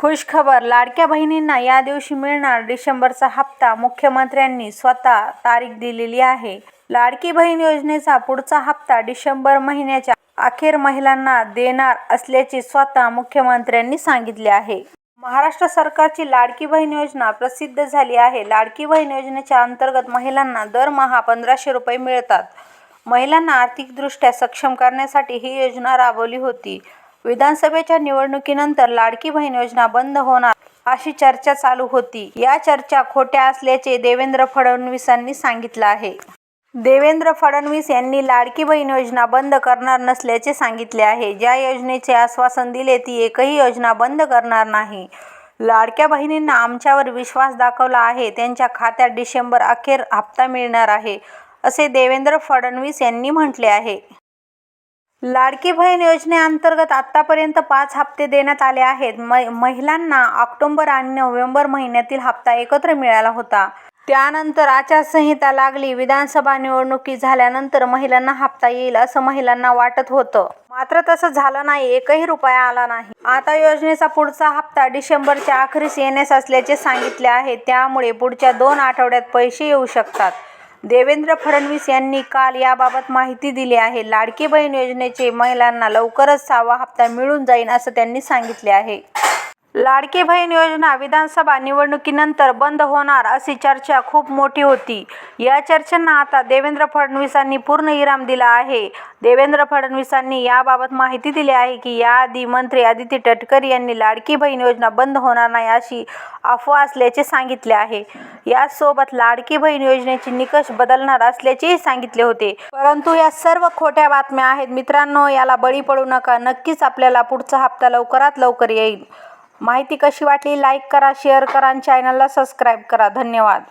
खुश खबर लाडक्या बहिणींना या दिवशी मिळणार डिसेंबरचा हप्ता मुख्यमंत्र्यांनी स्वतः तारीख दिलेली आहे. लाडकी बहीण योजनेचा पुढचा हप्ता डिसेंबर महिन्याच्या अखेर महिलांना देणार असल्याचे स्वतः मुख्यमंत्र्यांनी सांगितले आहे. महाराष्ट्र सरकारची लाडकी बहीण योजना प्रसिद्ध झाली आहे. लाडकी बहीण योजनेच्या अंतर्गत महिलांना दरमहा पंधराशे रुपये मिळतात. महिलांना आर्थिकदृष्ट्या सक्षम करण्यासाठी ही योजना राबवली होती. विधानसभेच्या निवडणुकीनंतर लाडकी बहीण योजना बंद होणार अशी चर्चा चालू होती. या चर्चा खोट्या असल्याचे देवेंद्र फडणवीसांनी सांगितलं आहे. देवेंद्र फडणवीस यांनी लाडकी बहीण योजना बंद करणार नसल्याचे सांगितले आहे. ज्या योजनेचे आश्वासन दिले ती एकही योजना बंद करणार नाही. लाडक्या बहिणींना आमच्यावर विश्वास दाखवला आहे. त्यांच्या खात्यात डिसेंबर अखेर हप्ता मिळणार आहे असे देवेंद्र फडणवीस यांनी म्हटले आहे. लाडकी बहीण योजनेअंतर्गत आतापर्यंत पाच हप्ते देण्यात आले आहेत. महिलांना ऑक्टोबर आणि नोव्हेंबर महिन्यातील हप्ता एकत्र मिळाला होता. त्यानंतर आचारसंहिता लागली. विधानसभा निवडणुकी झाल्यानंतर महिलांना हप्ता येईल असं महिलांना वाटत होतं. मात्र तसं झालं नाही. एकही रुपया आला नाही. आता योजनेचा पुढचा हप्ता डिसेंबरच्या अखेरीस येण्यास असल्याचे सांगितले आहे. त्यामुळे पुढच्या दोन आठवड्यात पैसे येऊ शकतात. देवेंद्र फडणवीस यांनी काल याबाबत माहिती दिली आहे. लाडकी बहीण योजनेचे महिलांना लवकरच सहावा हप्ता मिळून जाईल असं त्यांनी सांगितले आहे. लाडकी बहीण योजना विधानसभा निवडणुकीनंतर बंद होणार अशी चर्चा खूप मोठी होती. या चर्चांना आता देवेंद्र फडणवीसांनी पूर्ण इराम दिला आहे. देवेंद्र फडणवीसांनी याबाबत माहिती दिली आहे की याआधी मंत्री आदिती तटकरे यांनी लाडकी बहीण योजना बंद होणार नाही अशी अफवा असल्याचे सांगितले आहे. याचसोबत लाडकी बहीण योजनेचे निकष बदलणार असल्याचेही सांगितले होते. परंतु या सर्व खोट्या बातम्या आहेत. मित्रांनो याला बळी पडू नका. नक्कीच आपल्याला पुढचा हप्ता लवकरात लवकर येईल. माहिती कशी वाटली लाईक करा शेअर करा आणि चॅनलला सबस्क्राईब करा. धन्यवाद.